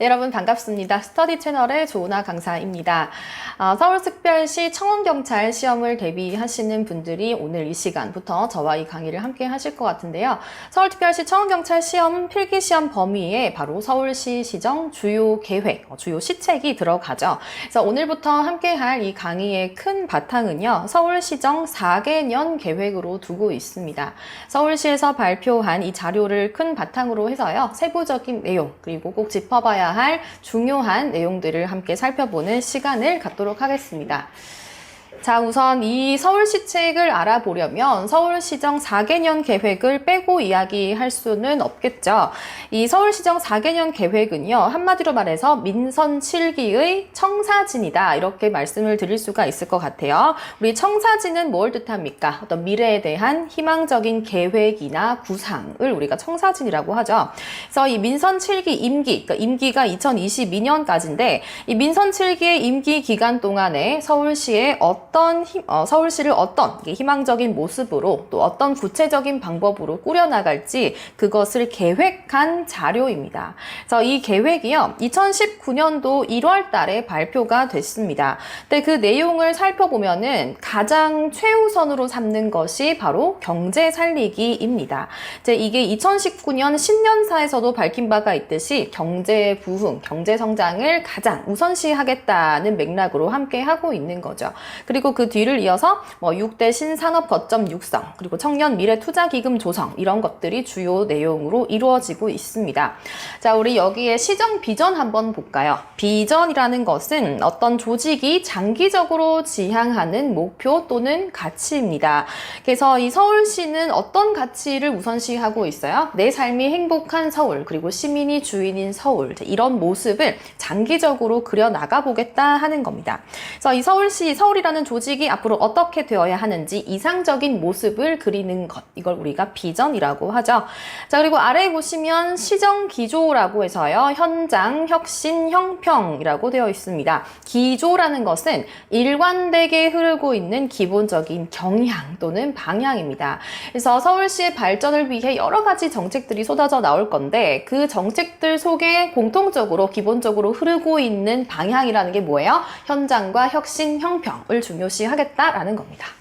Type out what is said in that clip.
네, 여러분 반갑습니다. 스터디 채널의 조은아 강사입니다. 아, 서울특별시 청원경찰 시험을 대비하시는 분들이 오늘 이 시간부터 저와 이 강의를 함께 하실 것 같은데요. 서울특별시 청원경찰 시험 필기시험 범위에 바로 서울시 시정 주요 계획, 어, 주요 시책이 들어가죠. 그래서 오늘부터 함께 할 이 강의의 큰 바탕은요. 서울시정 4개년 계획으로 두고 있습니다. 서울시에서 발표한 이 자료를 큰 바탕으로 해서요. 세부적인 내용, 그리고 꼭 짚어봐야 할 중요한 내용들을 함께 살펴보는 시간을 갖도록 하겠습니다. 자, 우선 이 서울시 책을 알아보려면 서울시정 4개년 계획을 빼고 이야기할 수는 없겠죠. 이 서울시정 4개년 계획은요, 한마디로 말해서 민선 7기의 청사진이다. 이렇게 말씀을 드릴 수가 있을 것 같아요. 우리 청사진은 뭘 뜻합니까? 어떤 미래에 대한 희망적인 계획이나 구상을 우리가 청사진이라고 하죠. 그래서 이 민선 7기 임기, 그러니까 임기가 2022년까지인데 이 민선 7기의 임기 기간 동안에 서울시의 어떤 힘- 어, 서울시를 어떤 희망적인 모습으로 또 어떤 구체적인 방법으로 꾸려나갈지 그것을 계획한 자료입니다. 그래서 이 계획이요 2019년도 1월 달에 발표가 됐습니다. 근데 그 내용을 살펴보면은 가장 최우선으로 삼는 것이 바로 경제 살리기입니다. 이제 이게 2019년 신년사에서 도 밝힌 바가 있듯이 경제 부흥, 경제 성장을 가장 우선시하겠다는 맥락으로 함께 하고 있는 거죠. 그리고 그 뒤를 이어서 뭐 6대 신산업 거점 육성, 그리고 청년 미래 투자 기금 조성 이런 것들이 주요 내용으로 이루어지고 있습니다. 자, 우리 여기에 시정 비전 한번 볼까요? 비전이라는 것은 어떤 조직이 장기적으로 지향하는 목표 또는 가치입니다. 그래서 이 서울시는 어떤 가치를 우선시하고 있어요? 내 삶이 행복한 서울, 그리고 시민이 주인인 서울, 이런 모습을 장기적으로 그려 나가 보겠다 하는 겁니다. 그래서 이 서울시, 서울이라는 조직이 앞으로 어떻게 되어야 하는지 이상적인 모습을 그리는 것, 이걸 우리가 비전이라고 하죠. 자, 그리고 아래에 보시면 시정 기조라고 해서요, 현장, 혁신, 형평이라고 되어 있습니다. 기조라는 것은 일관되게 흐르고 있는 기본적인 경향 또는 방향입니다. 그래서 서울시의 발전을 위해 여러 가지 정책들이 쏟아져 나올 건데 그 정책들 속에 공통적으로 기본적으로 흐르고 있는 방향이라는 게 뭐예요? 현장과 혁신, 형평을 중요시 하겠다라는 겁니다.